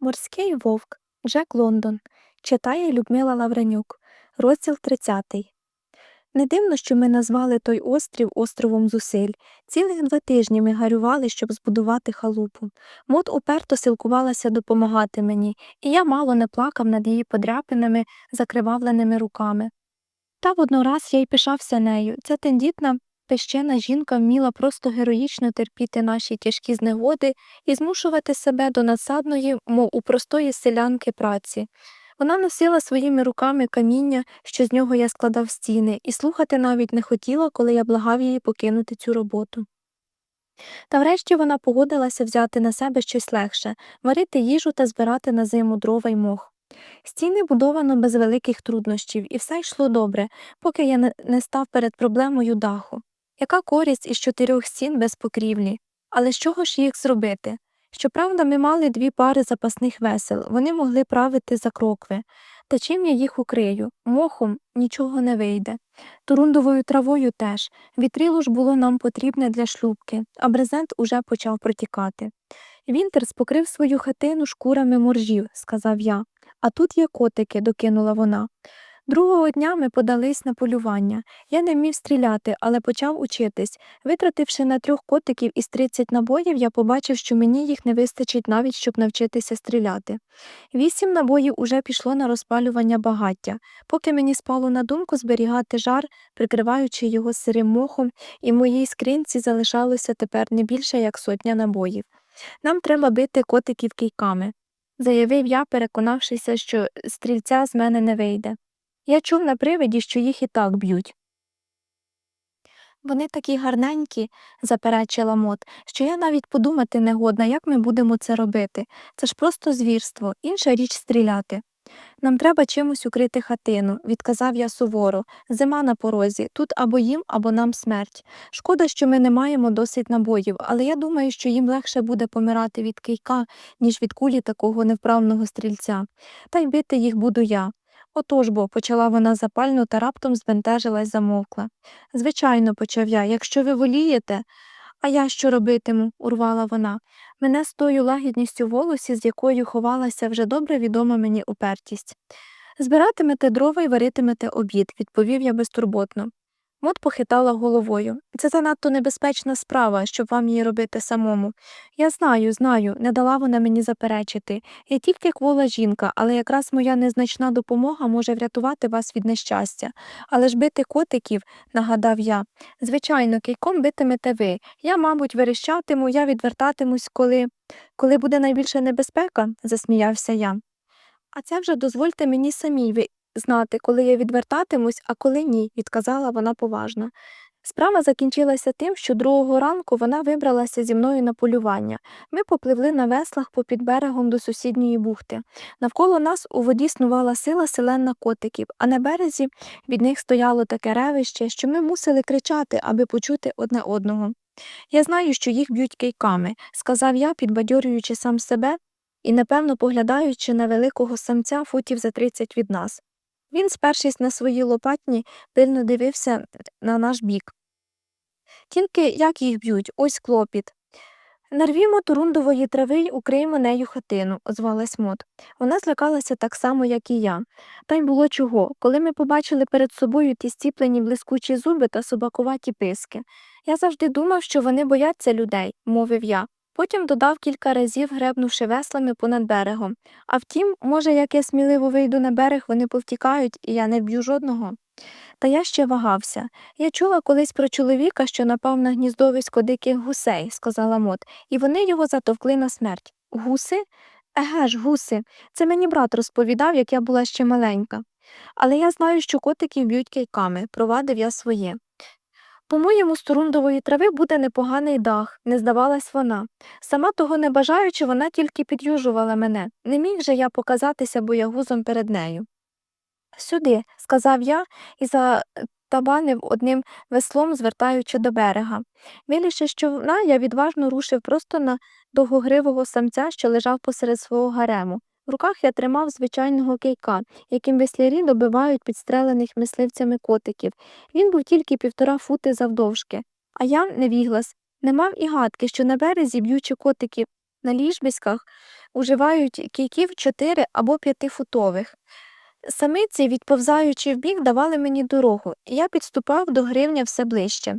Морський вовк Джек Лондон читає Людмила Лавренюк, розділ 30. Не дивно, що ми назвали той острів островом зусиль. Цілих два тижні ми гарювали, щоб збудувати халупу. Мот уперто силкувалася допомагати мені, і я мало не плакав над її подряпинами, закривавленими руками. Та воднораз я й пишався нею. Ця тендітна пещена жінка вміла просто героїчно терпіти наші тяжкі знегоди і змушувати себе до насадної, мов у простої селянки праці. Вона носила своїми руками каміння, що з нього я складав стіни, і слухати навіть не хотіла, коли я благав її покинути цю роботу. Та врешті вона погодилася взяти на себе щось легше варити їжу та збирати на зиму дрова й мох. Стіни будовано без великих труднощів, і все йшло добре, поки я не- став перед проблемою даху. Яка користь із чотирьох стін без покрівлі? Але з чого ж їх зробити? Щоправда, ми мали дві пари запасних весел, вони могли правити за крокви. Та чим я їх укрию? Мохом нічого не вийде. Турундовою травою теж. Вітрило ж було нам потрібне для шлюбки, а брезент уже почав протікати. Вінтерс покрив свою хатину шкурами моржів, сказав я. А тут є котики, докинула вона. Другого дня ми подались на полювання. Я не вмів стріляти, але почав учитись. Витративши на трьох котиків із 30 набоїв, я побачив, що мені їх не вистачить навіть, щоб навчитися стріляти. Вісім набоїв уже пішло на розпалювання багаття, поки мені спало на думку зберігати жар, прикриваючи його сирим мохом, і в моїй скринці залишалося тепер не більше як сотня набоїв. Нам треба бити котиків кийками, заявив я, переконавшися, що стрільця з мене не вийде. Я чув на привиді, що їх і так б'ють. Вони такі гарненькі, заперечила Мот, що я навіть подумати не годна, як ми будемо це робити. Це ж просто звірство, інша річ стріляти. Нам треба чимось укрити хатину, відказав я суворо. Зима на порозі, тут або їм, або нам смерть. Шкода, що ми не маємо досить набоїв, але я думаю, що їм легше буде помирати від кийка, ніж від кулі такого невправного стрільця. Та й бити їх буду я. Отож бо, почала вона запально та раптом збентежилась замовкла. Звичайно, почав я, якщо ви волієте. А я що робитиму? урвала вона. Мене з тою лагідністю в волосі, з якою ховалася вже добре відома мені упертість. Збиратимете дрова і варитимете обід, відповів я безтурботно. Мот похитала головою. Це занадто небезпечна справа, щоб вам її робити самому. Я знаю, знаю, не дала вона мені заперечити. Я тільки квола жінка, але якраз моя незначна допомога може врятувати вас від нещастя. Але ж бити котиків, нагадав я. Звичайно, кийком битимете ви. Я, мабуть, верещатиму, я відвертатимусь, коли. коли буде найбільша небезпека, засміявся я. А це вже дозвольте мені самій знати, коли я відвертатимусь, а коли ні, відказала вона поважно. Справа закінчилася тим, що другого ранку вона вибралася зі мною на полювання. Ми попливли на веслах попід берегом до сусідньої бухти. Навколо нас у воді снувала сила селена котиків, а на березі від них стояло таке ревище, що ми мусили кричати, аби почути одне одного. Я знаю, що їх б'ють кийками, сказав я, підбадьорюючи сам себе і, напевно, поглядаючи на великого самця футів за тридцять від нас. Він, спершись на свої лопатні, пильно дивився на наш бік. Тільки як їх б'ють, ось клопіт. Нарвімо турундової трави й укриємо нею хатину, озвалась Мот. Вона злякалася так само, як і я. Та й було чого, коли ми побачили перед собою ті стіплені блискучі зуби та собакуваті писки. Я завжди думав, що вони бояться людей, мовив я. Потім додав кілька разів, гребнувши веслами понад берегом. А втім, може, як я сміливо вийду на берег, вони повтікають, і я не вб'ю жодного. Та я ще вагався. Я чула колись про чоловіка, що напав на гніздовисько диких гусей, сказала Мот, і вони його затовкли на смерть. Гуси? Еге ж, гуси. Це мені брат розповідав, як я була ще маленька. Але я знаю, що котиків б'ють кийками, провадив я своє. По-моєму, з турундової трави буде непоганий дах, не здавалась вона. Сама того не бажаючи, вона тільки підюжувала мене. Не міг же я показатися боягузом перед нею. Сюди, сказав я і затабанив одним веслом, звертаючи до берега. Вилізши з човна, я відважно рушив просто на довгогривого самця, що лежав посеред свого гарему. В руках я тримав звичайного кейка, яким веслярі добивають підстрелених мисливцями котиків. Він був тільки півтора фути завдовжки. А я, невіглас, не мав і гадки, що на березі, б'ючи котиків На ліжбиськах уживають кійків 4 або 5-футових. Самиці, відповзаючи вбік, давали мені дорогу, і я підступав до гривня все ближче.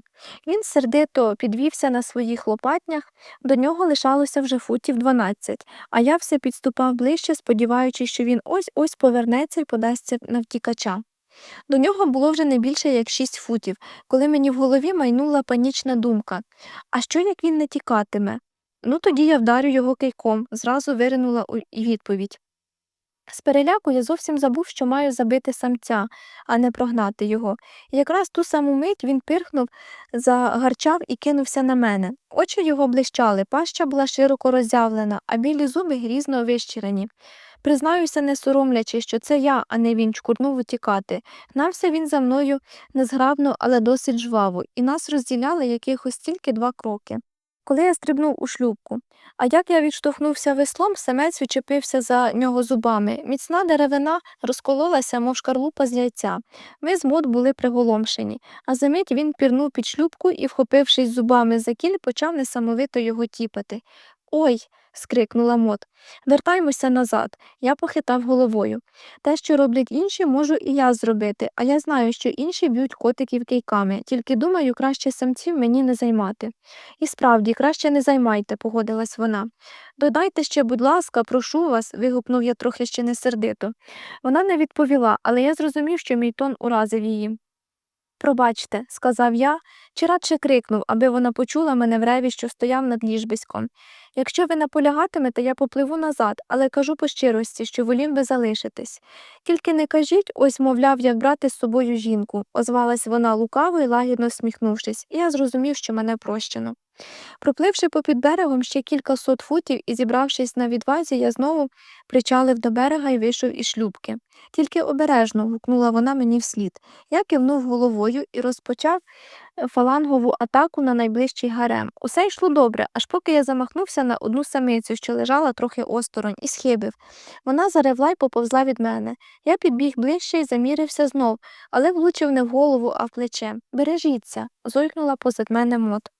Він сердито підвівся на своїх лопатнях, до нього лишалося вже футів 12, а я все підступав ближче, сподіваючись, що він ось-ось повернеться і подасться на втікача. До нього було вже не більше як 6 футів, коли мені в голові майнула панічна думка. А що як він не тікатиме? Ну тоді я вдарю його кийком, зразу виринула у- відповідь. З переляку я зовсім забув, що маю забити самця, а не прогнати його. І якраз ту саму мить він пирхнув, загарчав і кинувся на мене. Очі його блищали, паща була широко роззявлена, а білі зуби грізно вищирені. Признаюся, не соромлячи, що це я, а не він, чкурнув утікати. Гнався він за мною незграбно, але досить жваво, і нас розділяли якихось тільки два кроки. Коли я стрибнув у шлюпку. а як я відштовхнувся веслом, самець відчепився за нього зубами. Міцна деревина розкололася, мов шкарлупа з яйця. Ми з мод були приголомшені, а за мить він пірнув під шлюпку і, вхопившись зубами за кіль, почав несамовито його тіпати. Ой. скрикнула мот. Вертаймося назад. Я похитав головою. Те, що роблять інші, можу і я зробити, а я знаю, що інші б'ють котиків кийками, тільки думаю, краще самців мені не займати. І справді, краще не займайте, погодилась вона. Додайте ще, будь ласка, прошу вас, вигукнув я трохи ще несердито. Вона не відповіла, але я зрозумів, що мій тон уразив її. Пробачте, сказав я, чи радше крикнув, аби вона почула мене в реві, що стояв над ліжбиськом. Якщо ви наполягатимете, я попливу назад, але кажу по щирості, що волів би залишитись. Тільки не кажіть, ось, мовляв, як брати з собою жінку, озвалась вона лукаво і лагідно сміхнувшись, і я зрозумів, що мене прощено. Пропливши попід берегом ще кілька сот футів і зібравшись на відвазі, я знову причалив до берега і вийшов із шлюбки. Тільки обережно гукнула вона мені вслід. Я кивнув головою і розпочав е, фалангову атаку на найближчий гарем. Усе йшло добре, аж поки я замахнувся на одну самицю, що лежала трохи осторонь, і схибив. Вона заревла й поповзла від мене. Я підбіг ближче і замірився знов, але влучив не в голову, а в плече. Бережіться, зойкнула позад мене мот.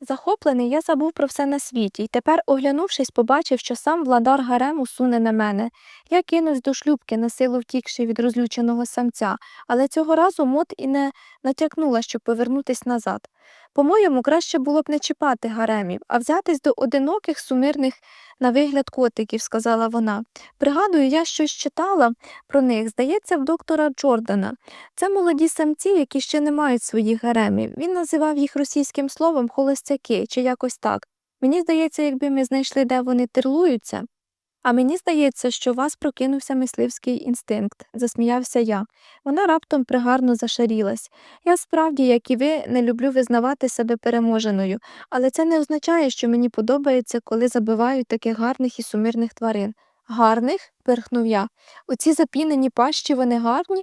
Захоплений, я забув про все на світі, і тепер, оглянувшись, побачив, що сам владар гарему суне на мене. Я кинусь до шлюбки, на силу втікши від розлюченого самця, але цього разу мот і не натякнула, щоб повернутись назад. По-моєму, краще було б не чіпати гаремів, а взятись до одиноких сумирних на вигляд котиків, сказала вона. Пригадую, я щось читала про них, здається, в доктора Джордана. Це молоді самці, які ще не мають своїх гаремів. Він називав їх російським словом холостяки чи якось так. Мені здається, якби ми знайшли, де вони тирлуються. А мені здається, що у вас прокинувся мисливський інстинкт, засміявся я. Вона раптом пригарно зашарілась. Я справді, як і ви, не люблю визнавати себе переможеною, але це не означає, що мені подобається, коли забивають таких гарних і сумирних тварин. Гарних? перхнув я. Оці запінені пащі вони гарні?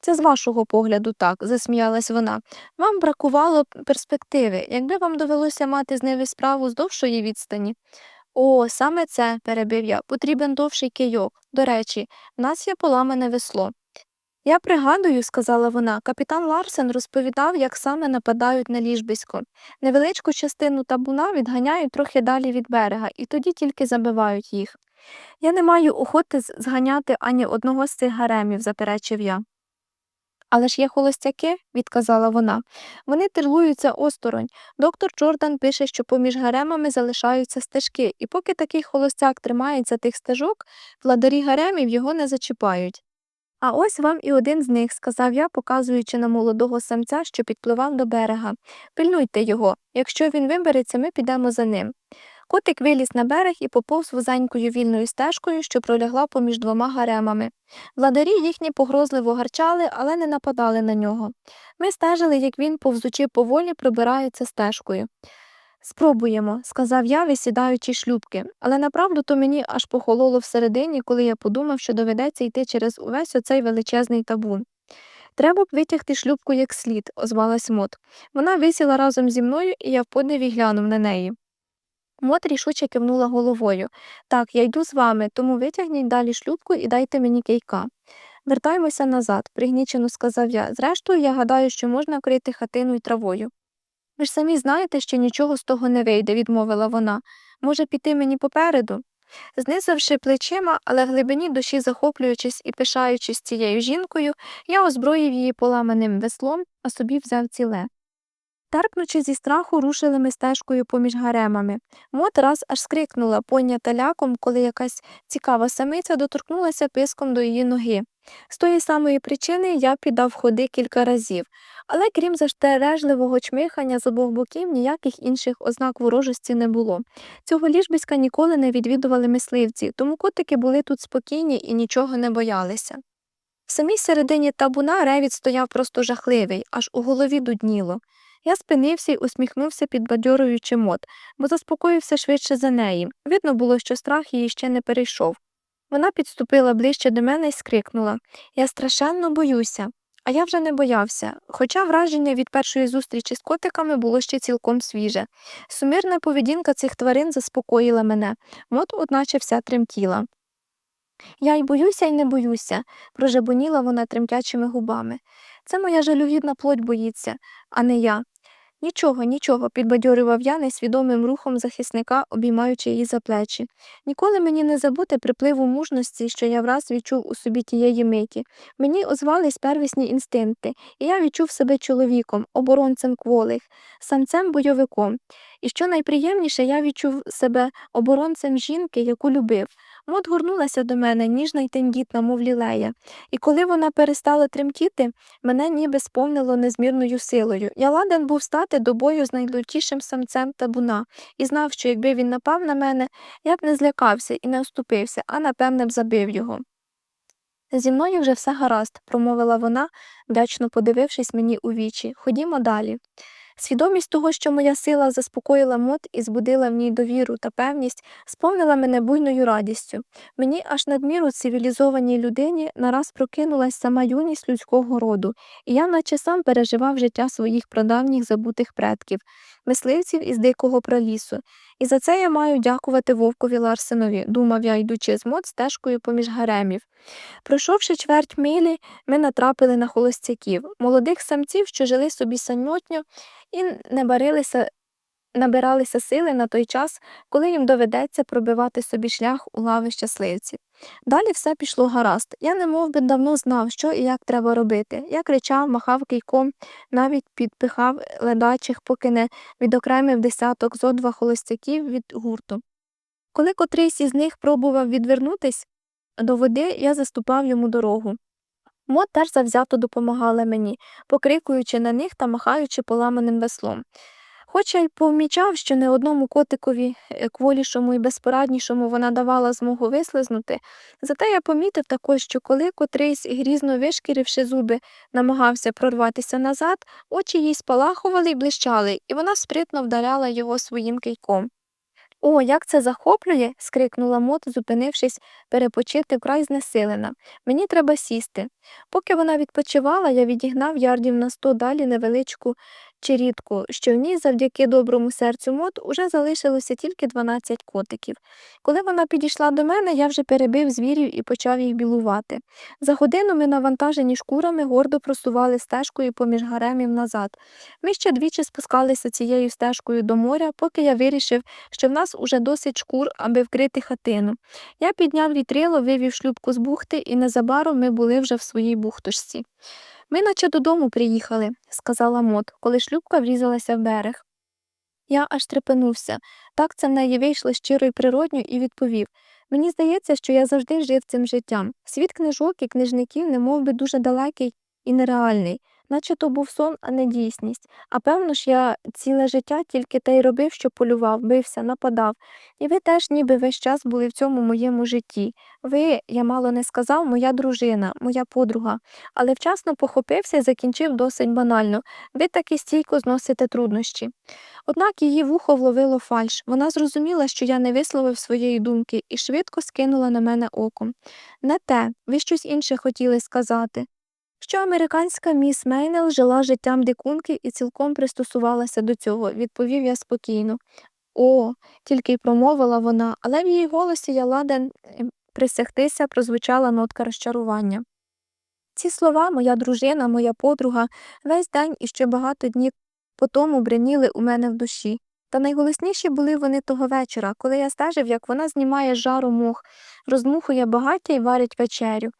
Це з вашого погляду так, засміялась вона. Вам бракувало перспективи, якби вам довелося мати з ними справу з довшої відстані. О, саме це, перебив я, потрібен довший кийок. До речі, в нас є поламане весло. Я пригадую, сказала вона, капітан Ларсен розповідав, як саме нападають на ліжбисько. Невеличку частину табуна відганяють трохи далі від берега, і тоді тільки забивають їх. Я не маю охоти зганяти ані одного з цих гаремів, заперечив я. Але ж є холостяки, відказала вона. Вони тирлуються осторонь. Доктор Джордан пише, що поміж гаремами залишаються стежки, і поки такий холостяк тримається тих стежок, владарі гаремів його не зачіпають. А ось вам і один з них, сказав я, показуючи на молодого самця, що підпливав до берега. Пильнуйте його. Якщо він вибереться, ми підемо за ним. Котик виліз на берег і поповз вузенькою вільною стежкою, що пролягла поміж двома гаремами. Владарі їхні погрозливо гарчали, але не нападали на нього. Ми стежили, як він, повзучи поволі, пробирається стежкою. Спробуємо, сказав я, висідаючи шлюбки, але направду то мені аж похололо всередині, коли я подумав, що доведеться йти через увесь оцей величезний табун. Треба б витягти шлюбку як слід, озвалась Мот. Вона висіла разом зі мною, і я в подиві глянув на неї. Мот рішуче кивнула головою. Так, я йду з вами, тому витягніть далі шлюбку і дайте мені кийка. Вертаймося назад, пригнічено сказав я. Зрештою, я гадаю, що можна вкрити хатину й травою. Ви ж самі знаєте, що нічого з того не вийде, відмовила вона. Може, піти мені попереду? Знизавши плечима, але в глибині душі захоплюючись і пишаючись цією жінкою, я озброїв її поламаним веслом, а собі взяв ціле. Терпнучи зі страху, рушили ми стежкою поміж гаремами. Мот раз аж скрикнула, понята ляком, коли якась цікава самиця доторкнулася писком до її ноги. З тої самої причини я піддав ходи кілька разів, але крім застережливого чмихання з обох боків ніяких інших ознак ворожості не було. Цього ліжбиська ніколи не відвідували мисливці, тому котики були тут спокійні і нічого не боялися. В самій середині табуна ревід стояв просто жахливий, аж у голові дудніло. Я спинився й усміхнувся, підбадьорюючи мот, бо заспокоївся швидше за неї. Видно було, що страх її ще не перейшов. Вона підступила ближче до мене і скрикнула Я страшенно боюся. А я вже не боявся, хоча враження від першої зустрічі з котиками було ще цілком свіже. Сумірна поведінка цих тварин заспокоїла мене, мот, одначе вся тремтіла. Я й боюся, й не боюся, прожебоніла вона тремтячими губами. Це моя жалюгідна плоть боїться, а не я. Нічого, нічого, підбадьорював я несвідомим рухом захисника, обіймаючи її за плечі. Ніколи мені не забути припливу мужності, що я враз відчув у собі тієї миті. Мені озвались первісні інстинкти, і я відчув себе чоловіком, оборонцем кволих, самцем бойовиком. І що найприємніше, я відчув себе оборонцем жінки, яку любив. Мот горнулася до мене, ніжна й тендітна, мов лілея, і коли вона перестала тремтіти, мене ніби сповнило незмірною силою. Я ладен був стати до бою з найлютішим самцем табуна і знав, що якби він напав на мене, я б не злякався і не оступився, а напевне б забив його. Зі мною вже все гаразд, промовила вона, вдячно подивившись мені у вічі. Ходімо далі. Свідомість того, що моя сила заспокоїла мот і збудила в ній довіру та певність, сповнила мене буйною радістю. Мені аж надміру цивілізованій людині нараз прокинулась сама юність людського роду, і я наче сам переживав життя своїх прадавніх забутих предків, мисливців із дикого пралісу. І за це я маю дякувати вовкові Ларсенові, думав я, йдучи з мод стежкою поміж гаремів. Пройшовши чверть милі, ми натрапили на холостяків, молодих самців, що жили собі самотньо і не барилися, набиралися сили на той час, коли їм доведеться пробивати собі шлях у лави щасливців. Далі все пішло гаразд. Я не би давно знав, що і як треба робити. Я кричав, махав кийком, навіть підпихав ледачих, поки не відокремив десяток зо два холостяків від гурту. Коли котрийсь із них пробував відвернутись до води, я заступав йому дорогу. Мо теж завзято допомагала мені, покрикуючи на них та махаючи поламаним веслом. Хоча й помічав, що не одному котикові е, кволішому і безпораднішому вона давала змогу вислизнути, зате я помітив також, що коли котрийсь, грізно вишкіривши зуби, намагався прорватися назад, очі їй спалахували й блищали, і вона спритно вдаляла його своїм кийком. О, як це захоплює. скрикнула Мот, зупинившись перепочити вкрай знесилена. Мені треба сісти. Поки вона відпочивала, я відігнав ярдів на сто далі невеличку черідку, що в ній, завдяки доброму серцю мод, уже залишилося тільки 12 котиків. Коли вона підійшла до мене, я вже перебив звірів і почав їх білувати. За годину ми, навантажені шкурами, гордо просували стежкою поміж гаремів назад. Ми ще двічі спускалися цією стежкою до моря, поки я вирішив, що в нас уже досить шкур, аби вкрити хатину. Я підняв вітрило, вивів шлюбку з бухти, і незабаром ми були вже в своїй бухточці. Ми наче додому приїхали, сказала Мот, коли шлюбка врізалася в берег. Я аж трепенувся. Так це в неї вийшло щиро і природньо і відповів Мені здається, що я завжди жив цим життям. Світ книжок і книжників не би дуже далекий і нереальний наче то був сон, а не дійсність. А певно ж, я ціле життя тільки те й робив, що полював, бився, нападав. І ви теж ніби весь час були в цьому моєму житті. Ви, я мало не сказав, моя дружина, моя подруга, але вчасно похопився і закінчив досить банально. Ви таки стійко зносите труднощі. Однак її вухо вловило фальш. Вона зрозуміла, що я не висловив своєї думки, і швидко скинула на мене оком. Не те, ви щось інше хотіли сказати що американська міс Мейнел жила життям дикунки і цілком пристосувалася до цього, відповів я спокійно. О, тільки й промовила вона, але в її голосі я ладен ем, присягтися прозвучала нотка розчарування. Ці слова, моя дружина, моя подруга, весь день і ще багато днів по тому бреніли у мене в душі. Та найголосніші були вони того вечора, коли я стежив, як вона знімає жару мох, роздмухує багаття і варить вечерю.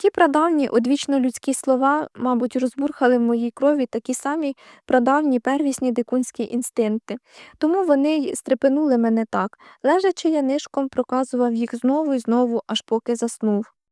Ті прадавні одвічно людські слова, мабуть, розбурхали в моїй крові такі самі прадавні первісні дикунські інстинкти. Тому вони й стрепенули мене так. Лежачи я нишком проказував їх знову і знову, аж поки заснув.